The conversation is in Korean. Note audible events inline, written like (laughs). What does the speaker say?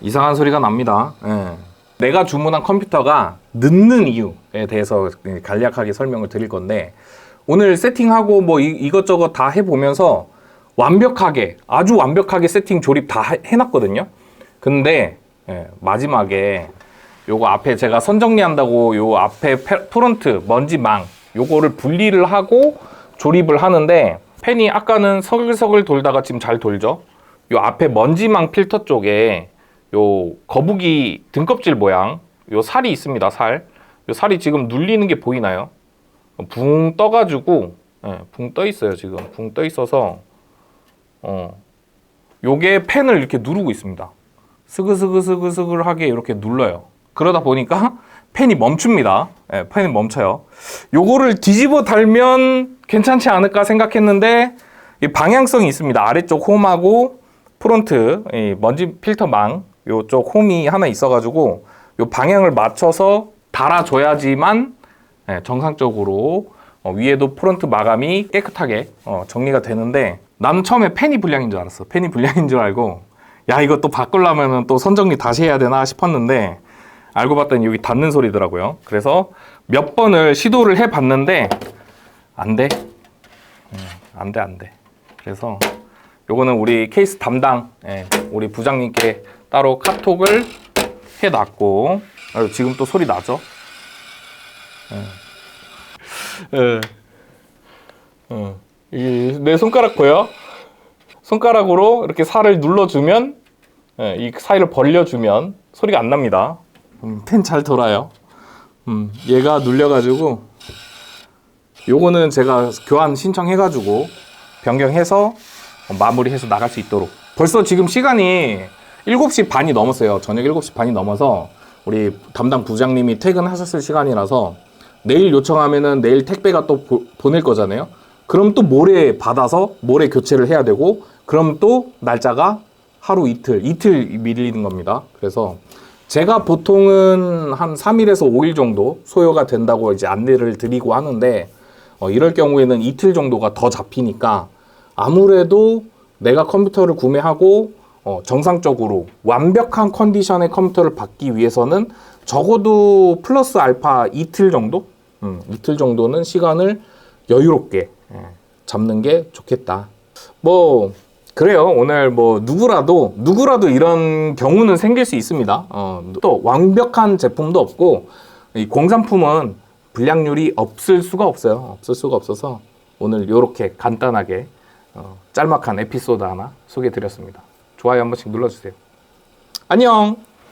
이상한 소리가 납니다. 예. 내가 주문한 컴퓨터가 늦는 이유에 대해서 간략하게 설명을 드릴 건데 오늘 세팅하고 뭐 이, 이것저것 다 해보면서 완벽하게 아주 완벽하게 세팅 조립 다 해- 해놨거든요. 근데 예, 마지막에 요거 앞에 제가 선정리한다고 요 앞에 페- 프론트 먼지망 요거를 분리를 하고 조립을 하는데 팬이 아까는 서글서글 돌다가 지금 잘 돌죠. 요 앞에 먼지망 필터 쪽에 요 거북이 등껍질 모양 요 살이 있습니다. 살. 요 살이 지금 눌리는 게 보이나요? 붕 떠가지고 예, 붕떠 있어요. 지금 붕 떠 있어서 어 요게 펜을 이렇게 누르고 있습니다. 스그스그스그스그하게 이렇게 눌러요. 그러다 보니까 (laughs) 펜이 멈춥니다. 예, 펜이 멈춰요. 요거를 뒤집어 달면 괜찮지 않을까 생각했는데 이 방향성이 있습니다. 아래쪽 홈하고 프론트 이 먼지 필터망 요쪽 홈이 하나 있어가지고 요 방향을 맞춰서 달아줘야지만 예, 정상적으로 어, 위에도 프론트 마감이 깨끗하게 어, 정리가 되는데 나는 처음에 펜이 불량인 줄 알았어. 펜이 불량인 줄 알고 야 이거 또 바꾸려면 또 선정리 다시 해야 되나 싶었는데 알고 봤더니 여기 닿는 소리더라고요. 그래서 몇 번을 시도를 해봤는데 안 돼. 음, 안 돼, 안 돼. 그래서 요거는 우리 케이스 담당 예, 우리 부장님께 따로 카톡을 해놨고 아, 지금 또 소리 나죠? 예. 어. 이, 내 손가락 보여? 손가락으로 이렇게 살을 눌러주면 예, 이 사이를 벌려주면 소리가 안 납니다. 음, 펜잘 돌아요. 음, 얘가 눌려가지고 요거는 제가 교환 신청해가지고 변경해서 마무리해서 나갈 수 있도록. 벌써 지금 시간이 7시 반이 넘었어요. 저녁 7시 반이 넘어서 우리 담당 부장님이 퇴근하셨을 시간이라서 내일 요청하면은 내일 택배가 또 보, 보낼 거잖아요. 그럼 또 모레 받아서 모레 교체를 해야 되고 그럼 또 날짜가 하루 이틀, 이틀 밀리는 겁니다. 그래서 제가 보통은 한 3일에서 5일 정도 소요가 된다고 이제 안내를 드리고 하는데 어, 이럴 경우에는 이틀 정도가 더 잡히니까 아무래도 내가 컴퓨터를 구매하고 어, 정상적으로 완벽한 컨디션의 컴퓨터를 받기 위해서는 적어도 플러스 알파 이틀 정도? 음, 이틀 정도는 시간을 여유롭게 예, 잡는 게 좋겠다. 뭐 그래요. 오늘 뭐 누구라도 누구라도 이런 경우는 생길 수 있습니다. 어, 또 완벽한 제품도 없고 이 공산품은 불량률이 없을 수가 없어요. 없을 수가 없어서 오늘 이렇게 간단하게 어, 짤막한 에피소드 하나 소개해 드렸습니다. 좋아요 한 번씩 눌러주세요. 안녕.